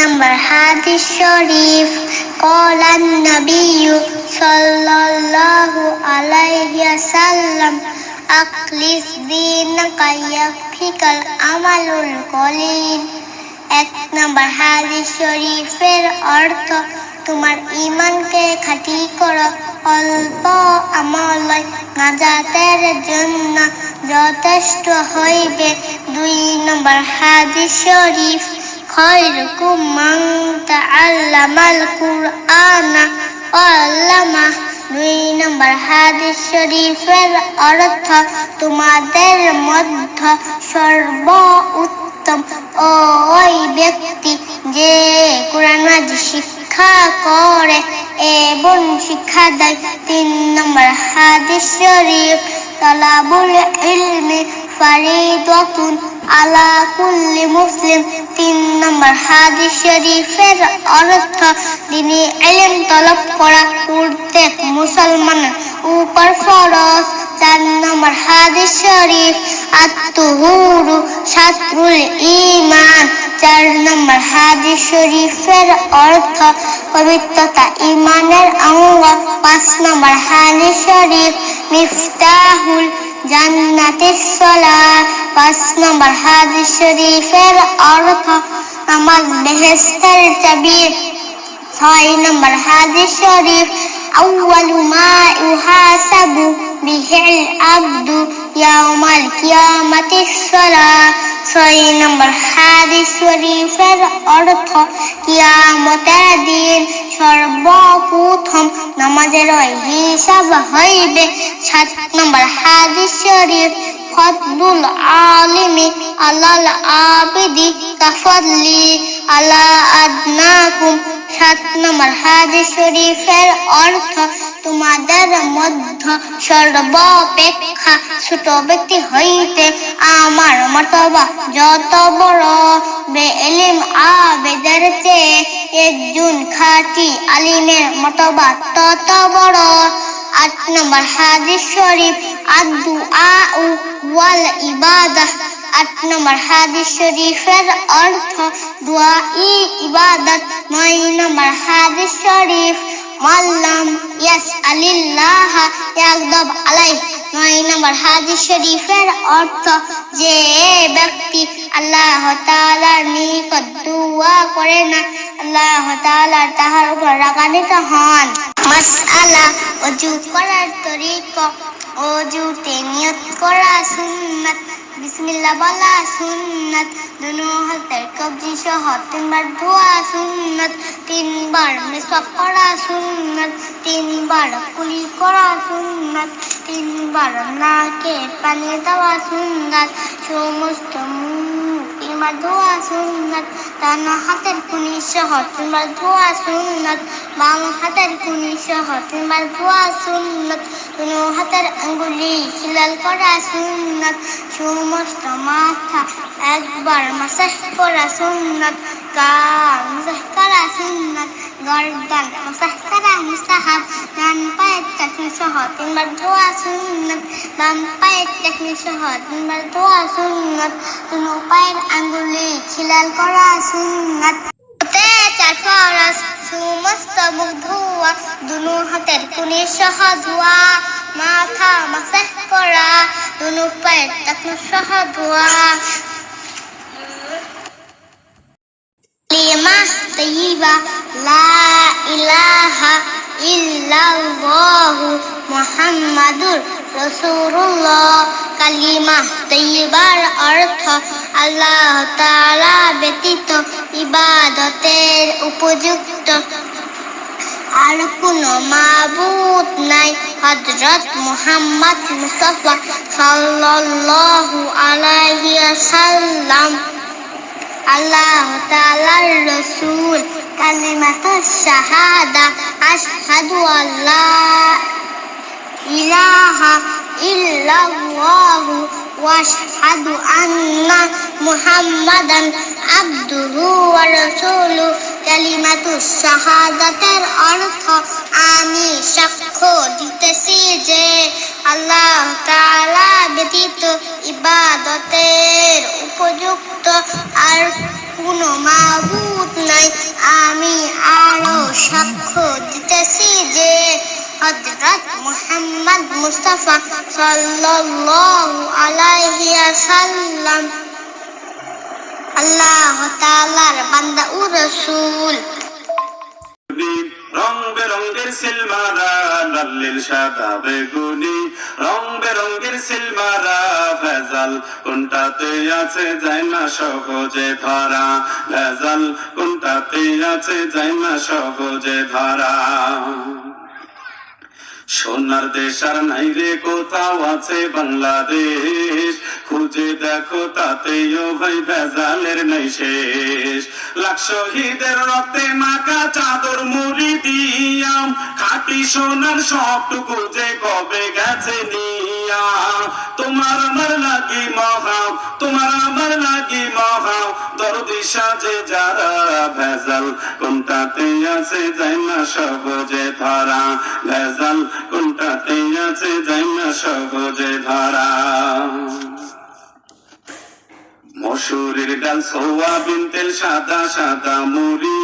নম্বর হাদিস শরীফ কলান নবিয়ু সাল্লাল্লাহু আলাইহি সাল্লাম আকলিস দীনাকা ইয়াকফিকাল আমালুল কলিল। এক নম্বর হাদিস শরীফের অর্থ, তোমার ইমানকে খাঁটি করো, অল্প আমলয় নাজাতের জন্য যথেষ্ট হইবে। দুই নম্বর হাদিস শরীফ দুই নম্বর অর্থ তোমাদের মধ্য সর্ব উত্তম ওই ব্যক্তি যে কোরআন শিক্ষা করে এবং শিক্ষা দেয়। তিন নম্বর হাদিস শরীফ, তলাবুল ইলমি ফারিদাতুন আলা কুল্লি মুসলিম। তিন নম্বর হাদিস শরীফের অর্থ দিনী ইলম তলব করা প্রত্যেক মুসলমানের উপর ফরজ। চার নম্বর হাদিস শরীফ, আত্মহুরু শাত্রুল ইমান চার নম্বর হাদিস শরীফের অর্থ, পবিত্রতা ইমানের অঙ্গ। পাঁচ নম্বর হাদিস শরীফ, মিফতাহুল জান্নাতের পাঁচ নম্বর হাদিস শরীফের অর্থ নামাজ বেহেস্তের চাবি ছয় নম্বর হাদিস শরীফ أول ما يحاسب به العبد يوم القيامة الصلاة ছয় নম্বর হাদিস শরীফের অর্থ কিয়ামতের দিন সর্বপ্রথম নামাজের হিসাব হইবে সাত নম্বর হাদিস শরীফ ফদলুল আলিমি আলাল আবিদি কাফদলি আলা আদনাকুম সাত নম্বর হাদিস শরীফের অর্থ তোমাদের মধ্য সর্বাপেক্ষা ছোট ব্যক্তি হইতে আমার মতবা যত বড় বেলিম আবেদের চেয়ে একজন খাঁটি আলিমের মতবা তত বড় আট নম্বর হাদিস শরীফ আদু আউ ওয়াল ইবাদাহ আট নম্বর হাদিস শরীফের অর্থ দোয়া ই ইবাদত। নয় নম্বর হাদিস শরীফ মাল্লাম ইয়াস আলিল্লাহ ইয়াকদব আলাই নয় নম্বর হাদিস শরীফের অর্থ যে ব্যক্তি আল্লাহ তাআলার নিকট দোয়া করে না, আল্লাহ তাআলা তাহার উপর রাগান্বিত হন। অজু করার তরিকা অজুতে নিয়ত করা সুন্নাত। বিসমিল্লাহ বলা সুন্নাত। দুনো হাতের কবজি সহ তিনবার ধোয়া সুন্নাত। তিনবার মেসওয়াক করা সুন্নাত। তিনবার কুলি করা সুন্নাত। তিনবার নাকে পানি দেওয়া সুন্নাত। সমস্ত মুখ তিনবার ধোয়া সুন্নাত ডান হাতের কুনি সহ তিনবার ধোয়া সুন্নত বাম হাতের কুনি সহ তিনবার ধোয়া সুন্নত দুনো হাতের আঙ্গুলি খিলাল করা সুন্নত সমস্ত মাথা একবার মাসাহ করা সুন্নত কাল মাসাহ করা সুন্নাত মুস্তাহাব ডান পায়ের চাকনি সহ তিনবার ধোয়া সুন্নাত বাম পায়ের চাকনি সহ তিনবার ধোয়া সুন্নাত দুনো পায়ের আঙ্গুলি খিলাল করা সুন্নাত। চার ফরজ সমস্ত মুখ ধোয়া, দুনো হাতের কুনি সহ ধোয়া, মাথা মাসাজ করা, দুনো পায়ের টাকনু সহ ধোয়া। কালিমা তৈবা লা ইলাহা আল্লাহ ব্যতীত ইবাদতের উপযুক্ত। আর কোনো মাবুদ নাই, হযরত মুহাম্মদ মুস্তাফা সাল্লাল্লাহু আলাইহি আল্লাহ তাআলার রাসূল কালিমাতু শাহাদা আশহাদু আল্লাহ ইলাহা ইল্লাল্লাহু ওয়াশহাদু আন্না মুহাম্মাদান আবদুহু ওয়া রাসূলুহু কালিমাতু শাহাদাতের অর্থ আমি সাক্ষ্য দিতেছি যে আল্লাহ তাআলা ব্যতীত ইবাদতের উপযুক্ত আর কোনো মাবুদ নাই। আমি আরও সাক্ষ্য দিতেছি যে হযরত মুহাম্মদ মুস্তাফা সাল্লাল্লাহু আলাইহি ওয়াসাল্লাম আল্লাহ তাআলার বান্দা ও রাসূল। রং বেরঙ্গের সিলমারা লাল সাদা, বেগুনি। রং বেরঙ্গের সিলমারা ভেজাল কোনটাতে আছে যায় না সহজে ধরা? ভেজাল কোনটাতে আছে যায় না সহজে ধরা? সোনার দেশ আর নাই রে কোথাও আছে বাংলাদেশ। খুঁজে দেখো তাতেও ভাই ভেজালের নাই শেষ। লাখ রক্তে মাখা চাদর মুড়ি দিয়াম। খাটি সোনার সবটুকু যে কবে গেছে নিয়া তোমার আমার লাগি মহা, তোমার আমার লাগি মহা। দরদি সাজে যারা ভেজাল, কোনটাতে আছে যাই না সহজে ধরা। ভেজাল, কোনটাতে আছে যাই না সহজে ধরা। মসুরের ডাল সোয়াবিন তেল সাদা সাদা মুড়ি।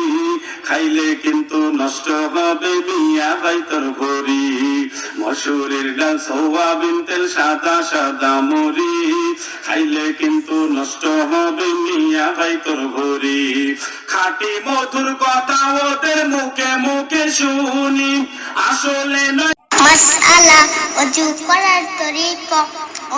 খাইলে কিন্তু নষ্ট হবে মিয়া ভাই তোর ভরি। মসুরের ডাল সোয়াবিন তেল, সাদা সাদা মুড়ি। খাইলে কিন্তু নষ্ট হবে মিয়া ভাই তোর ভরি। খাটি মধুর কথা ওদের মুখে মুখে শুনি। আসলে নয় মাসআলা অজু করার তরিকা,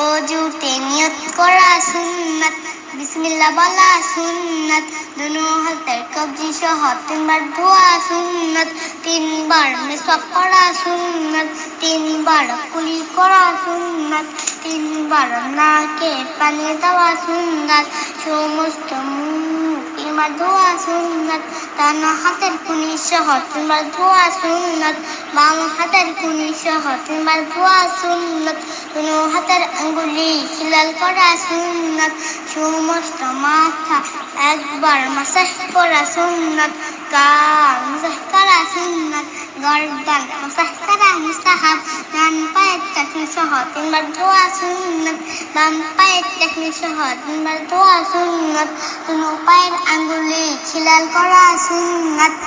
অজুতে নিয়ত করা সুন্নাত। বিসমিল্লাহ বলা সুন্নত। দুনো হাতের কবজি সহ তিনবার ধোয়া সুন্নত। তিনবার মেসওয়াক করা সুন্নত। তিনবার কুলি করা সুন্নত। তিনবার নাকে পানি দেওয়া সুন্নত। সমস্ত তিনবার ধোয়া সুন্নাত ডান হাতের কুনি সহ তিনবার ধোয়া সুন্নাত বাম হাতের কুনি সহ তিনবার ধোয়া সুন্নাত দুনো হাতের আঙ্গুলি খিলাল করা সুন্নাত সমস্ত মাথা একবার মাসাহ করা সুন্নাত কাল মাসাহ করা সুন্নাত গর্দান মাসাহ মুসাহাব ডান পায়ের চাকনি সহ তিনবার ধোয়া সুন্নত। বাম পায়ের চাকনি সহ তিনবার ধোয়া সুন্নত। দুনো পায়ের আঙ্গুলি খিলাল করা সুন্নাত।